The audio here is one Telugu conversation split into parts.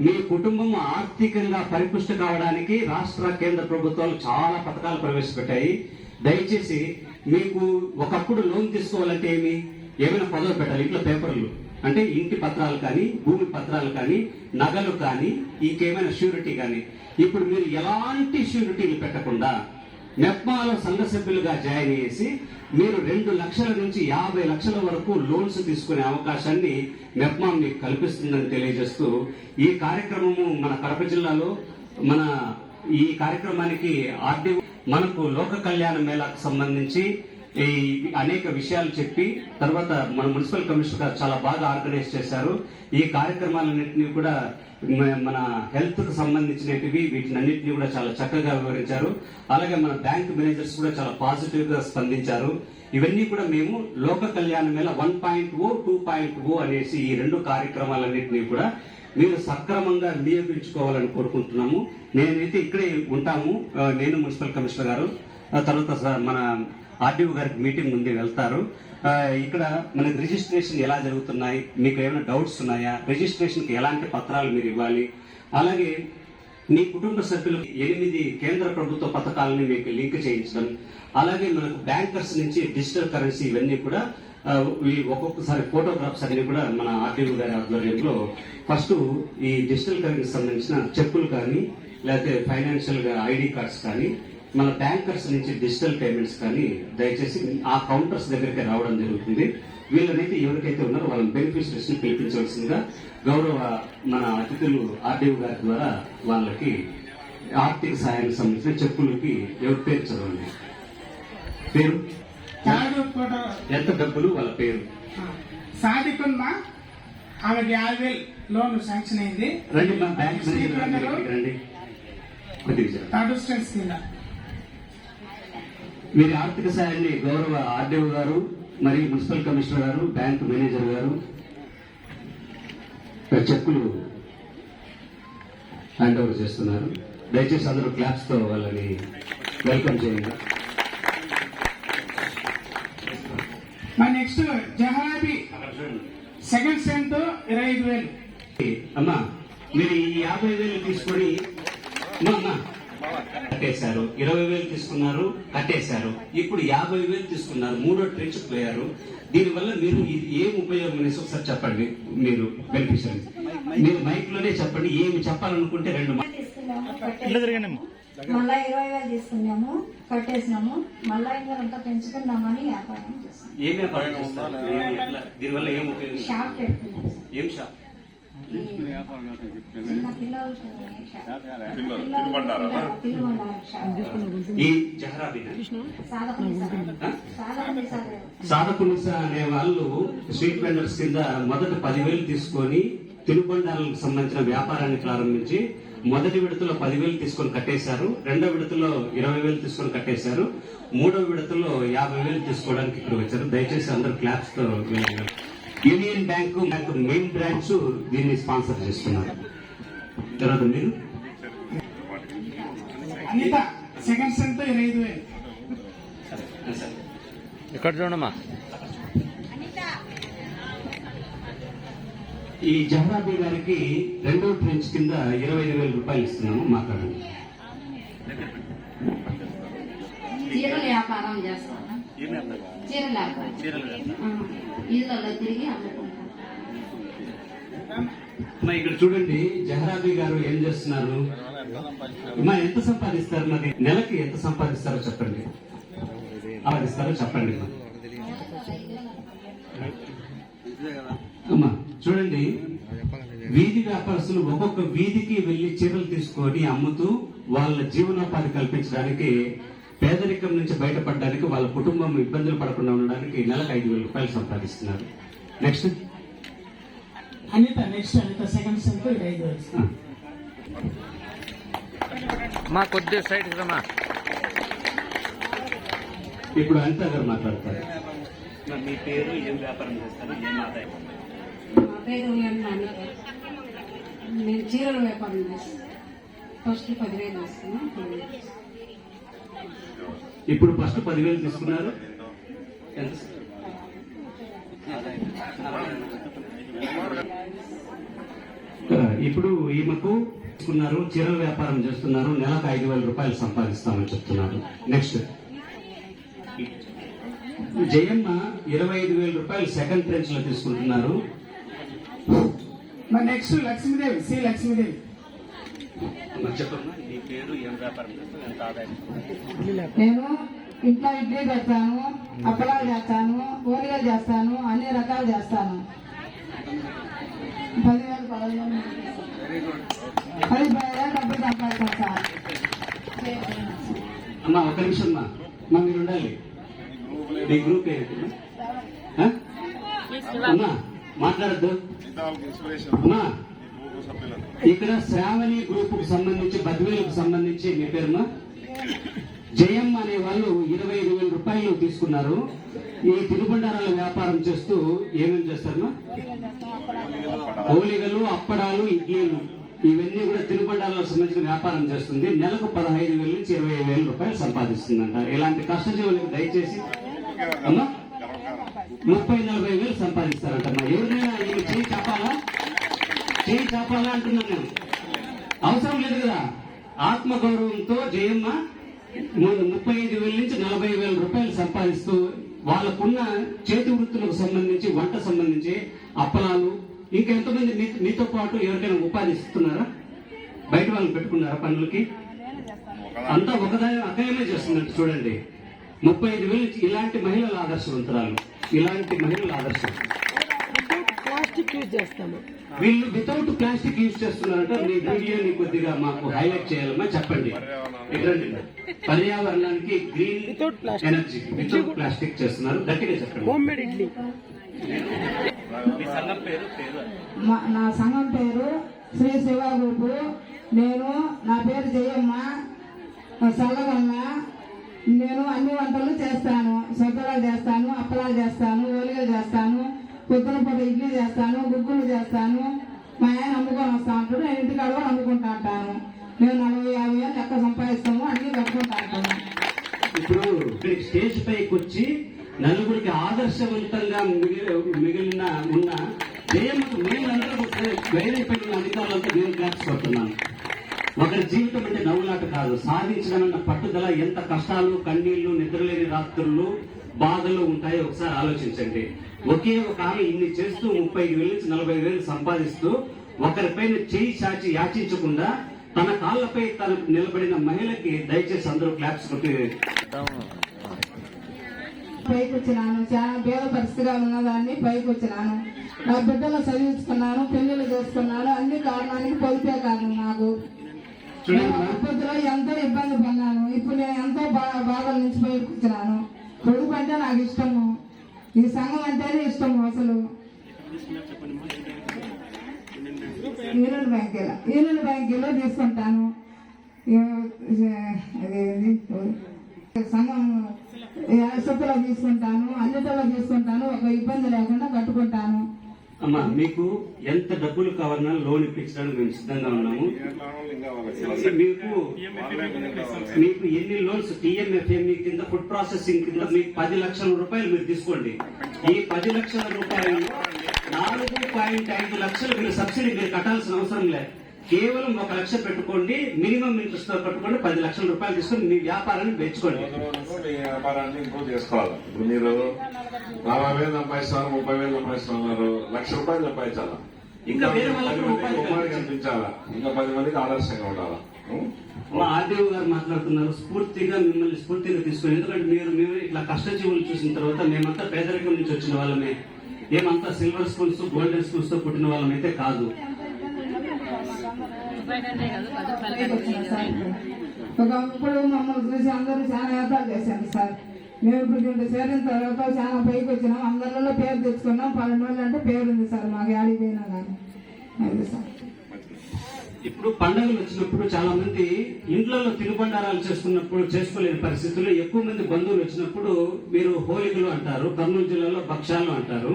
మీ కుటుంబం ఆర్థికంగా పరిపుష్టి కావడానికి రాష్ట్ర కేంద్ర ప్రభుత్వాలు చాలా పథకాలు ప్రవేశపెట్టాయి. దయచేసి మీకు ఒకప్పుడు లోన్ తీసుకోవాలంటే ఏమి? ఏమైనా పదవి పెట్టాలి ఇంట్లో పేపర్లు. అంటే ఇంటి పత్రాలు కానీ భూమి పత్రాలు కానీ నగలు కానీ ఇంకేమైనా షూరిటీ కానీ. ఇప్పుడు మీరు ఎలాంటి షూరిటీలు పెట్టకుండా మెప్మాలో సంఘ సభ్యులుగా జాయిన్ చేసి మీరు రెండు లక్షల నుంచి యాభై లక్షల వరకు లోన్స్ తీసుకునే అవకాశాన్ని నెప్మా మీకు కల్పిస్తుందని తెలియజేస్తూ ఈ కార్యక్రమము మన కడప జిల్లాలో మన ఈ కార్యక్రమానికి ఆర్డీ మనకు లోక కళ్యాణ మేళాకు సంబంధించి ఈ అనేక విషయాలు చెప్పి తర్వాత మన మున్సిపల్ కమిషనర్ గారు చాలా బాగా ఆర్గనైజ్ చేశారు. ఈ కార్యక్రమాలన్నింటినీ కూడా మన హెల్త్కు సంబంధించినవి వీటిని అన్నింటినీ కూడా చాలా చక్కగా వివరించారు. అలాగే మన బ్యాంక్ మేనేజర్స్ కూడా చాలా పాజిటివ్గా స్పందించారు. ఇవన్నీ కూడా మేము లోక కళ్యాణ Mela one point O two point O అనేసి ఈ రెండు కార్యక్రమాలన్నింటినీ కూడా మీరు సక్రమంగా వినియోగించుకోవాలని కోరుకుంటున్నాము. నేనైతే ఇక్కడే ఉంటాము. నేను మున్సిపల్ కమిషనర్ గారు. తర్వాత మన ఆర్డీఓ గారికి మీటింగ్ ఉంది వెళ్తారు. ఇక్కడ మనకి రిజిస్ట్రేషన్ ఎలా జరుగుతున్నాయి? మీకు ఏమైనా డౌట్స్ ఉన్నాయా? రిజిస్ట్రేషన్కి ఎలాంటి పత్రాలు మీరు ఇవ్వాలి? అలాగే మీ కుటుంబ సభ్యులు ఎనిమిది కేంద్ర ప్రభుత్వ పథకాలని మీకు లింక్ చేయించడం అలాగే మనకు బ్యాంకర్స్ నుంచి డిజిటల్ కరెన్సీ ఇవన్నీ కూడా ఒక్కొక్కసారి ఫోటోగ్రాఫ్స్ అన్ని కూడా మన ఆర్డీఓ గారి ఆధ్వర్యంలో ఫస్ట్ ఈ డిజిటల్ కరెన్సీ సంబంధించిన చెక్కులు కానీ లేకపోతే ఫైనాన్షియల్గా ఐడి కార్డ్స్ కానీ మన బ్యాంకర్స్ నుంచి డిజిటల్ పేమెంట్స్ కానీ దయచేసి ఆ కౌంటర్స్ దగ్గరికి రావడం జరుగుతుంది. వీళ్ళనైతే ఎవరికైతే ఉన్నారో వాళ్ళ బెనిఫిషరీస్ని పిలిపించవలసిందిగా గౌరవ మన అతిథులు ఆర్డీఓ గారి ద్వారా వాళ్ళకి ఆర్థిక సహాయానికి సంబంధించిన చెక్కులకి ఎవరి పేరు చదవండి? పేరు? ఎంత డబ్బులు? వాళ్ళ పేరు? సాధికున్న ఆమెకి యాభై వేలు లోన్ శాంక్షన్ అయింది. రండి మా బ్యాంక్ రండి. కొద్దిగా కింద. వీరి ఆర్థిక సాయాన్ని గౌరవ ఆర్డీఓ గారు మరియు municipal commissioner garu bank manager garu చెక్కులు హ్యాండ్ ఓవర్ చేస్తున్నారు. దయచేసి అందరూ క్లాప్స్తో వాళ్ళని వెల్కమ్ చేయండి. నెక్స్ట్ జహరాబీ సెకండ్ స్ట్రెంత్ ఇరవై ఐదు వేలు. అమ్మా మీరు ఈ యాభై వేలు తీసుకొని అమ్మా, కట్టేశారు. ఇరవై వేలు తీసుకున్నారు కట్టేశారు. ఇప్పుడు యాభై వేలు తీసుకున్నారు మూడో ట్రెంచ్ పోయారు. దీనివల్ల మీరు ఇది ఏం ఉపయోగం అనేసి ఒకసారి చెప్పండి మీరు బెనిఫిషియరీ మీరు మైక్లోనే చెప్పండి ఏమి చెప్పాలనుకుంటే రెండు. మళ్ళా ఇరవై వేలు తీసుకున్నాము కట్టేసినాము. మళ్ళా ఇంకా అంతా పెంచుకుందామని వ్యాపారం చేస్తాం ఏం వ్యాపారం? దీనివల్ల ఏం ఉపయోగం? షాప్. ఏం షాప్? ఈ సాధకునిస అనే వాళ్ళు స్వీట్ వెండర్స్ కింద మొదట పదివేలు తీసుకొని తినుబండారాలకు సంబంధించిన వ్యాపారాన్ని ప్రారంభించి మొదటి విడతలో పదివేలు తీసుకొని కట్టేశారు రెండో విడతలో ఇరవై వేలు తీసుకొని కట్టేశారు మూడో విడతలో యాభై వేలు తీసుకోవడానికి ఇక్కడ వచ్చారు. దయచేసి అందరు క్లాప్స్తో union bank bank main branch దీన్ని స్పాన్సర్ చేస్తున్నారు. తర్వాత మీరు? అనిత సెకండ్ స్ట్రెంత్ ఇరవై ఐదు వేలు. ఇక్కడ చూడమ్మా. ఈ జహరాబీ గారికి రెండో ట్రెంచ్ కింద ఇరవై ఐదు వేల రూపాయలు ఇస్తున్నాము మాట్లాడండి. వ్యాపారం చేస్తాను చీరల తిరిగి ఇక్కడ చూడండి జహరాబీ గారు ఏం చేస్తున్నారు? అమ్మా ఎంత సంపాదిస్తారు మరి? నెలకి ఎంత సంపాదిస్తారో చెప్పండి. సంపాదిస్తారో చెప్పండి అమ్మా. చూడండి వీధి వ్యాపారస్తులు ఒక్కొక్క వీధికి వెళ్ళి చీరలు తీసుకొని అమ్ముతూ వాళ్ళ జీవనోపాధి కల్పించడానికి పేదరికం నుంచి బయటపడడానికి వాళ్ళ కుటుంబం ఇబ్బందులు పడకుండా ఉండడానికి నెలకు ఐదు వేల రూపాయలు సంపాదిస్తున్నారు. Next Anitha next Anitha second ఐదు వేలు. మా కొద్దిగా సైడ్ రమ్మా. ఇప్పుడు అనిత గారు మాట్లాడతారు. మీ పేరు ఏం వ్యాపారం చేస్తారు ఏం ఆదాయం? పేరు నేను చీరల వ్యాపారం చేస్తాను ఫస్ట్ పదివేలు వేస్తున్నాను ఇప్పుడు ఫస్ట్ పదివేలు తీసుకున్నారు. ఇప్పుడు ఈమెకు తీసుకున్నారు చీరల వ్యాపారం చేస్తున్నారు నెలకు ఐదు వేల రూపాయలు సంపాదిస్తామని చెప్తున్నారు. నెక్స్ట్ జయమ్మ ఇరవై ఐదు వేల రూపాయలు సెకండ్ ట్రెంచ్లో తీసుకుంటున్నారు. Next Lakshmidevi C Lakshmidevi. నేను ఇంట్లో ఇడ్లీ పెడతాను అప్పలాలు చేస్తాను ఓలిగలు చేస్తాను అన్ని రకాలు చేస్తాను. పదివేలు పదివేలు పది పదివేలు డబ్బులు సంపాదిస్తాను సార్. అమ్మా ఒక నిమిషం అమ్మా. అమ్మా మీరు ఉండాలి. మీ గ్రూప్ ఏంటి? అమ్మా మాట్లాడద్దు. అమ్మా ఇక్కడ శ్రావణి గ్రూప్కు సంబంధించి బద్వేలకు సంబంధించి మీ పేరున జయమ్మ అనే వాళ్ళు ఇరవై ఐదు వేల రూపాయలు తీసుకున్నారు. ఈ తినుబండారాల వ్యాపారం చేస్తూ ఏమేమి చేస్తారమ్మా? ఓలిగలు అప్పడాలు ఇడ్లీలు ఇవన్నీ కూడా తినుబండారాలకు సంబంధించిన వ్యాపారం చేస్తుంది. నెలకు పదహైదు వేల నుంచి ఇరవై వేల రూపాయలు సంపాదిస్తుందంట. ఇలాంటి కష్టజీవులకు దయచేసి అమ్మా ముప్పై నలభై వేలు సంపాదిస్తారంట ఎవరినైనా ఈమె చేయి చాపాలా చేయి చాపాలా అంటున్నాను నేను? అవసరం లేదు కదా. ఆత్మగౌరవంతో జయమ్మ ము- ముప్పై ఐదు వేల నుంచి నలభై వేల రూపాయలు సంపాదిస్తూ వాళ్ళకున్న చేతి వృత్తులకు సంబంధించి వంట సంబంధించి అప్పలాలు ఇంకెంతమంది మీ- మీతో పాటు ఎవరికైనా ఉపాధి ఇస్తున్నారా? బయట వాళ్ళని పెట్టుకున్నారా పనులకి? అంతా ఒకదాని అదేమే చేస్తున్నట్టు చూడండి. ముప్పై ఐదు వేలు నుంచి ఇలాంటి మహిళలు ఆదర్శవంతురాలు. ఇలాంటి మహిళలు ఆదర్శం వీళ్ళు వితౌట్ ప్లాస్టిక్ యూజ్ చేస్తున్నారంట. మీ వీడియోని కొద్దిగా మాకు హైలైట్ చేయాలమ్మా చెప్పండి. ఇటువంటి పర్యావరణానికి గ్రీన్ ఎనర్జీ వితౌట్ ప్లాస్టిక్ చేస్తున్నారు. గట్టిగా చెప్పండి. మీ సంఘం పేరు పేరు మా- నా సంఘం పేరు శ్రీ శివ గ్రూపు నేను నా పేరు జయమ్మ. చల్లగొన్న నేను అన్ని వంటలు చేస్తాను. సొద్దలు చేస్తాను అప్పలాలు చేస్తాను ఓలిగలు చేస్తాను. పొద్దున పూట ఇడ్లీ చేస్తాను గుగ్గులు చేస్తాను మా ఆయన అమ్ముకొని వస్తా ఉంటాడు నేను ఇంటికి కూడా అమ్ముకుంటా ఉంటాను మేము నలభై యాభై వేలు లెక్క సంపాదిస్తాము అన్ని కట్టుకుంటా ఉంటాము ఇప్పుడు ఇక్కడికి స్టేజ్ పైకి వచ్చి నలుగురికి ఆదర్శవంతంగా మిగిలి మిగిలిన ఉన్న జయమ్మకు మేమందరూ వేరైపోయిన అధికారులంతా నేను క్లాప్స్ ఒకరి జీవితం అంటే నవ్వులాట కాదు. సాధించడం పట్టుదల ఎంత కష్టాలు కన్నీళ్ళు నిద్రలేని రాత్రులు బాధలు ఉంటాయో ఒకసారి ఆలోచించండి. ఒకే ఒక ఆమె ఇన్ని చేస్తూ ముప్పై ఐదు వేల నుంచి నలభై వేలు సంపాదిస్తూ ఒకరిపైన చేయి చాచి యాచించకుండా తన కాళ్ళపై తనకు నిలబడిన మహిళకి దయచేసి అందరూ క్లాప్స్ కొట్టి పైకి వచ్చినాను చాలా పేద పరిస్థితిగా ఉన్నదాన్ని పైకి వచ్చినాను నా బిడ్డలు చదివించుకున్నాను పెళ్ళిళ్ళు చేసుకున్నాను. అన్ని కారణానికి పొలిపే కారణం నాకు. అప్పట్లో ఎంతో ఇబ్బంది పడినాను ఇప్పుడు నేను ఎంతో బాధల నుంచి బయటకు వచ్చినాను కొడుకు అంటే నాకు ఇష్టము. ఈ సంఘం అంటేనే ఇష్టం అసలు. యూనియన్ బ్యాంకీలో? యూనియన్ బ్యాంకీలో తీసుకుంటాను. ఏ- సంఘం సుఖలో తీసుకుంటాను అన్నిటిలో తీసుకుంటాను ఒక ఇబ్బంది లేకుండా కట్టుకుంటాను. అమ్మా మీకు ఎంత డబ్బులు కావాలన్నా లోన్ ఇప్పించడానికి మేము సిద్ధంగా ఉన్నాము. మీకు మీకు ఎన్ని లోన్స్ టీఎంఎఫ్ఎంఈ కింద ఫుడ్ ప్రాసెసింగ్ కింద మీకు పది లక్షల రూపాయలు మీరు తీసుకోండి. ఈ పది లక్షల రూపాయలు నాలుగు పాయింట్ ఐదు లక్షలు మీరు సబ్సిడీ మీరు కట్టాల్సిన అవసరం లేదు. కేవలం ఒక లక్ష పెట్టుకోండి మినిమం ఇంట్రెస్ట్తో కట్టుకోండి పది లక్షల రూపాయలు తీసుకొని మీ వ్యాపారాన్ని పెంచుకోండి. మీ వ్యాపారాన్ని ఇంప్రూవ్ చేసుకోవాలి. ఇప్పుడు మీరు నలభై వేలు సంపాదిస్తున్నారు ముప్పై వేలు సంపాదిస్తున్నారు లక్ష రూపాయలు సంపాదించాలా? ఇంకా వేరే వాళ్ళకి ఉపాధి కల్పించాలి. ఇంకా పది మందికి ఆదర్శంగా ఉండాలా? మా ఆర్డీఓ గారు మాట్లాడుతున్నారు స్ఫూర్తిగా మిమ్మల్ని స్ఫూర్తిగా తీసుకుని ఎందుకంటే మీరు మీరు ఇట్లా కష్టజీవులు చూసిన తర్వాత మేమంతా పేదరికం నుంచి వచ్చిన వాళ్ళమే. ఏమంతా సిల్వర్ స్కూల్స్ గోల్డెన్ స్కూల్స్తో పుట్టిన వాళ్ళమైతే కాదు. ఒక ఇప్పుడు మమ్మల్ని చూసి అందరూ చాలా ఏర్పాటు చేశారు సార్ మేము ఇప్పుడు దీంట్లో చేరిన తర్వాత చాలా పైకి వచ్చినాం అందరిలో పేరు తెచ్చుకున్నాం పన్నెండు రోజులు అంటే పేరు ఉంది సార్ మాకు ఆడికి పోయినా కానీ అది సార్ ఇప్పుడు పండుగలు వచ్చినప్పుడు చాలా మంది ఇంట్లలో తినుబండారాలు చేసుకున్నప్పుడు చేసుకోలేని పరిస్థితుల్లో ఎక్కువ మంది బంధువులు వచ్చినప్పుడు మీరు హోలికలు అంటారు కర్నూలు జిల్లాలో భక్ష్యాలు అంటారు.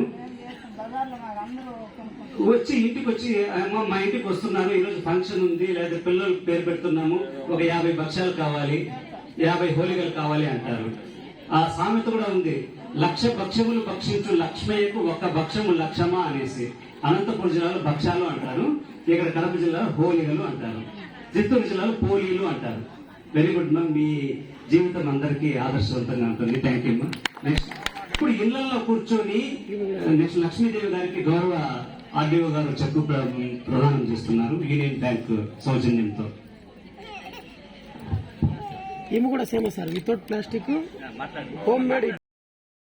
వచ్చి ఇంటికి వచ్చి అమ్మ మా ఇంటికి వస్తున్నారు. ఈ రోజు ఫంక్షన్ ఉంది. లేదా పిల్లలకు పేరు పెడుతున్నాము. ఒక యాభై భక్ష్యాలు కావాలి. యాభై హోలికలు కావాలి అంటారు. ఆ సామెత కూడా ఉంది. లక్ష భక్ష్యములు భక్షించు లక్ష్మయ్యకు ఒక్క భక్ష్యము లక్షమా అనేసి. అనంతపురం జిల్లాలో భక్షాలు అంటారు. ఇక్కడ కడప జిల్లాలో హోలికలు అంటారు. చిత్తూరు జిల్లాలో పోలీలు అంటారు. వెరీ గుడ్ మ్యామ్ మీ జీవితం అందరికీ ఆదర్శవంతంగా ఉంటుంది. థ్యాంక్ యూ మ్యామ్ నెక్స్ట్ ఇప్పుడు ఇళ్ళలో కూర్చొని నెక్స్ట్ లక్ష్మీదేవి గారికి గౌరవ ఆర్డీఓ గారు చెక్కు ప్రదానం చేస్తున్నారు. యూనియన్ బ్యాంక్ సౌజన్యంతో. ఇవి కూడా same sir. Without plastic home made